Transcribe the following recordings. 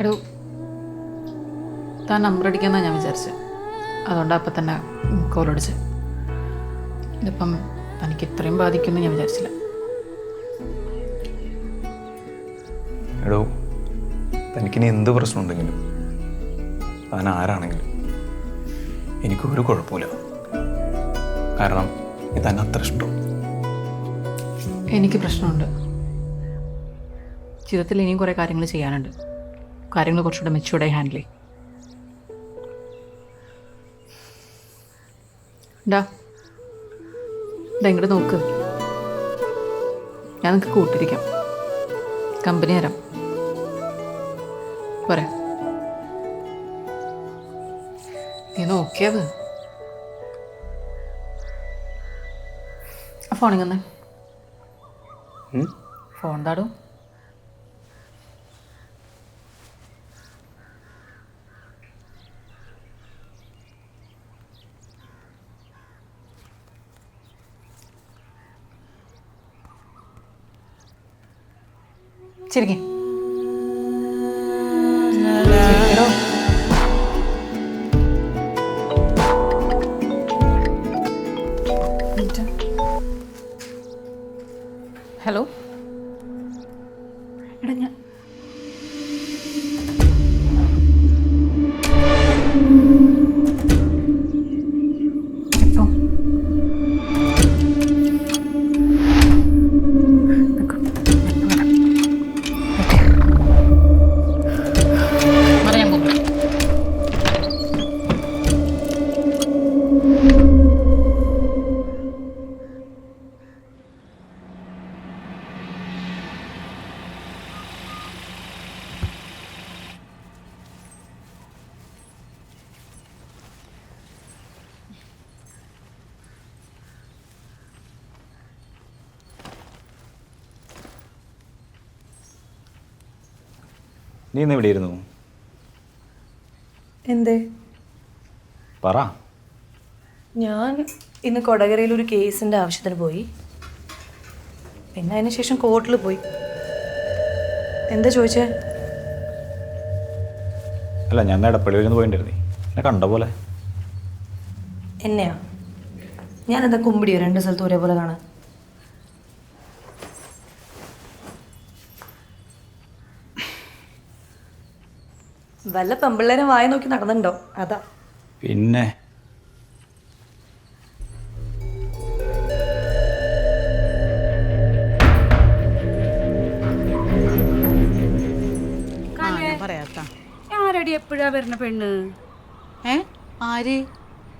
എടോ താൻ നമ്പർ അടിക്കാന്നാണ് ഞാൻ വിചാരിച്ചത് അതുകൊണ്ട് അപ്പം തന്നെ കോൾ അടിച്ചത് ഇതിപ്പം തനിക്ക് ഇത്രയും ബാധിക്കുമെന്ന് ഞാൻ വിചാരിച്ചില്ല. എടോ തനിക്കിനി എന്ത് പ്രശ്നമുണ്ടെങ്കിലും താൻ ആരാണെങ്കിലും എനിക്കൊരു കുഴപ്പമില്ല. കാരണം ഇത് തന്നെ അത്ര ഇഷ്ടം. എനിക്ക് പ്രശ്നമുണ്ട്. ജീവിതത്തിൽ ഇനിയും കുറേ കാര്യങ്ങൾ ചെയ്യാനുണ്ട്. കാര്യങ്ങൾ കുറച്ചുകൂടെ മെച്ചൂർഡായി ഹാൻഡിൽ ചെയ്യും. ഡാ ഇങ്ങോട്ട് നോക്ക്. ഞാൻ നിങ്ങൾക്ക് കൂട്ടിരിക്കാം. കമ്പനി തരാം. പോരാ. നീ നോക്കിയത് ഫോണിങ്ങനെ ഫോൺ താടും ചിരിക്കേ. ഹലോ? എടാ ഞാൻ നീ ഇന്ന് എവിടെയിരുന്നു എന്തേ? പറ. ഞാൻ ഇന്ന് കൊടകരയിൽ ഒരു കേസിന്റെ ആവശ്യത്തിന് പോയി. പിന്നെ അതിന് ശേഷം കോർട്ടിൽ പോയി. എന്താ ചോദിച്ചേ? അല്ല ഞാൻ എടപ്പള്ളി വരുന്ന പോയിണ്ടായിരുന്നേ. എന്നെ കണ്ട പോലെ. എന്നെയാ? ഞാനെന്താ കുമ്പിടിയോ? രണ്ട് സ്ഥലത്ത് ഒരേപോലെ കാണാൻ? വല്ല പെമ്പിള്ളേരെ വായ നോക്കി നടന്നുണ്ടോ? അതാ. പിന്നെ? പറയാത്ത ആരടി എപ്പോഴാ വരുന്ന പെണ്ണ്? ഏ? ആര്?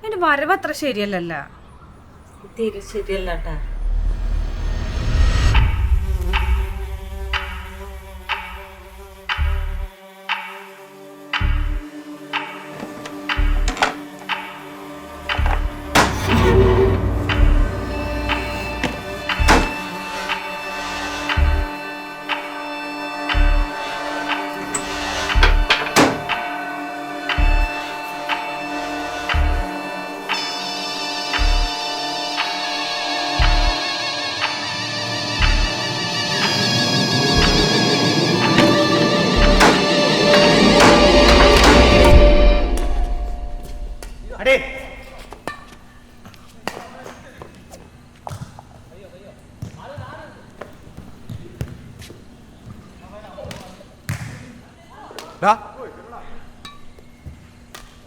എന്റെ വരവ് അത്ര ശരിയല്ലല്ല. തീരെ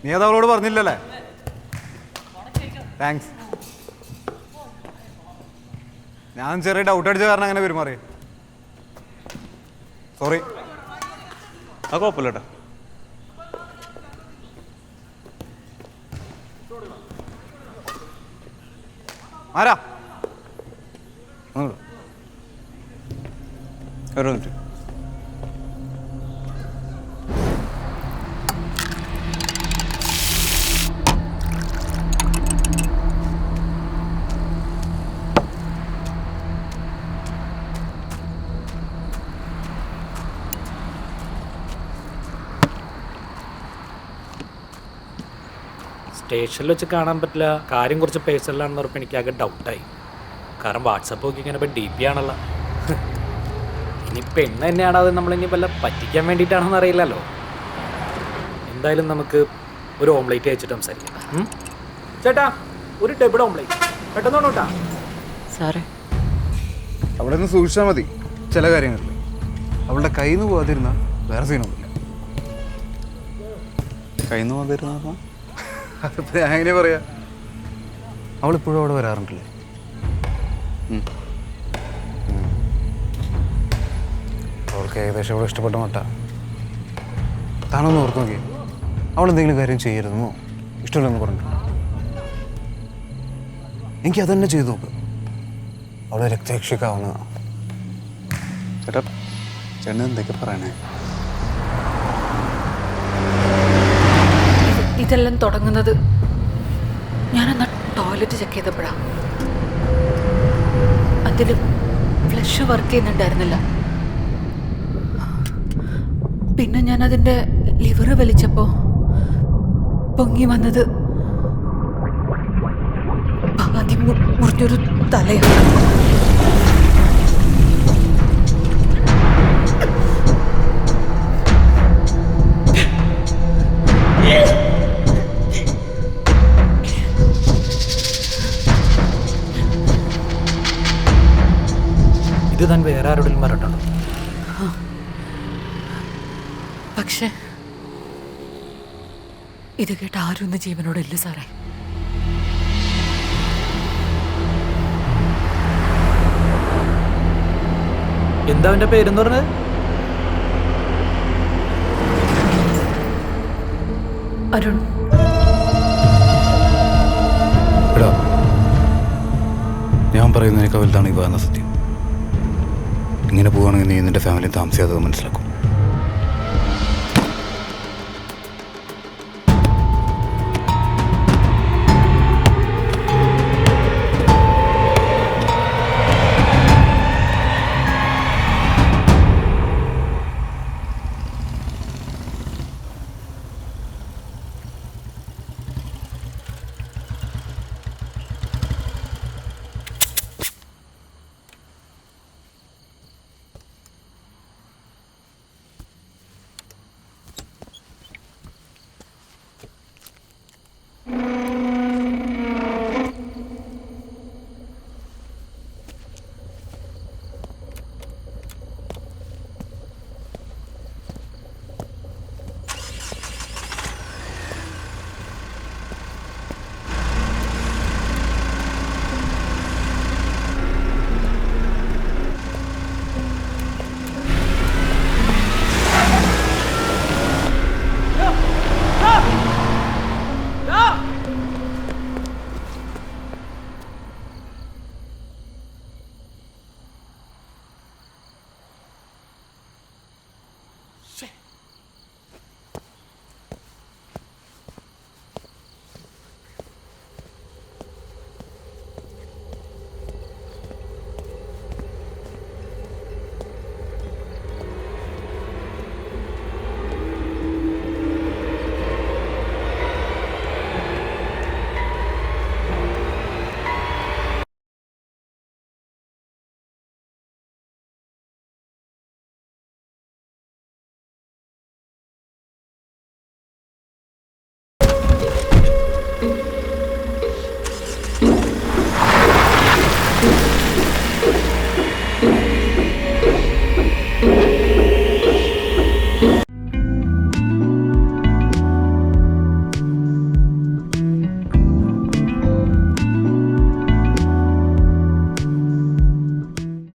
നീ അത് അവളോട് പറഞ്ഞില്ലല്ലേ? താങ്ക്സ് ഞാൻ ചെറിയ ഡൗട്ട് അടിച്ച കാരണം അങ്ങനെ പെരുമാറി സോറി ആ കുഴപ്പമില്ല കേട്ടോ ആരാ. ഒരു മിനിറ്റ്. സ്റ്റേഷനിൽ വെച്ച് കാണാൻ പറ്റില്ല. കാര്യം കുറച്ച് പേഴ്സണലാണെന്ന് പറഞ്ഞപ്പോൾ എനിക്ക് ആകെ ഡൗട്ടായി കാരണം വാട്സപ്പ് നോക്കി ഇങ്ങനെ ഇപ്പം ഡി പി ആണല്ലോ. ഇനി പെണ്ണ് തന്നെയാണോ അത് ഇനി വല്ല പറ്റിക്കാൻ വേണ്ടിയിട്ടാണെന്ന് അറിയില്ലല്ലോ. എന്തായാലും നമുക്ക് ഒരു ഓംലേറ്റ് അയച്ചിട്ട് സംസാരിക്കാം. ചേട്ടാ ഒരു ഡബിൾ ഓംലേറ്റ് പെട്ടെന്ന് കൊണ്ടോട്ടാ സാറേ. അവിടെ നിന്ന് സൂക്ഷിച്ചാൽ മതി. ചില കാര്യങ്ങളിൽ. അവളുടെ കയ്യിൽ നിന്ന് പോകാതിരുന്ന വേറെ സീനൊന്നുമില്ല കയ്യിൽ നിന്ന് പോകാതിരുന്ന അതിപ്പോൾ ഞാൻ എങ്ങനെ പറയാ? അവളിപ്പോഴും അവിടെ വരാറുണ്ടല്ലേ? അവൾക്ക് ഏകദേശം അവളെ ഇഷ്ടപ്പെട്ട മട്ട. താനൊന്ന് ഓർത്ത് നോക്കി. അവൾ എന്തെങ്കിലും കാര്യം ചെയ്യരുതെന്നോ? ഇഷ്ടമില്ലെന്ന് പറഞ്ഞു എനിക്ക് അതന്നെ ചെയ്തു നോക്ക്. അവളെ രക്തരക്ഷിക്കാവുന്ന. ചേട്ടാ ചേട്ടൻ എന്തൊക്കെ പറയണേ? ഇതെല്ലാം തുടങ്ങുന്നത് ഞാനെന്നാ ടോയ്ലറ്റ് ചെക്ക് ചെയ്തപ്പോഴാ. അതിൽ ഫ്ലഷ് വർക്ക് ചെയ്യുന്നുണ്ടായിരുന്നില്ല. പിന്നെ ഞാൻ അതിന്റെ ലിവർ വലിച്ചപ്പോൾ പൊങ്ങി വന്നത് ആദ്യം മുറിഞ്ഞൊരു തലയാണ്. ഇത് താൻ വേറെ ആരോടും പറഞ്ഞിട്ടുണ്ടോ? പക്ഷേ ഇത് കേട്ട് ആരും ഒന്ന് ജീവനോടില്ല സാറേ. എന്താ അവന്റെ പേരെന്ന് പറഞ്ഞത് അരുൺ. ഞാൻ പറയുന്നതിനേക്കാൾ വലുതാണ് ഈ പറയുന്ന സത്യം. ഇങ്ങനെ പോവുകയാണെങ്കിൽ നീ നിന്റെ ഫാമിലി താമസിയാതെ മനസ്സിലാക്കും.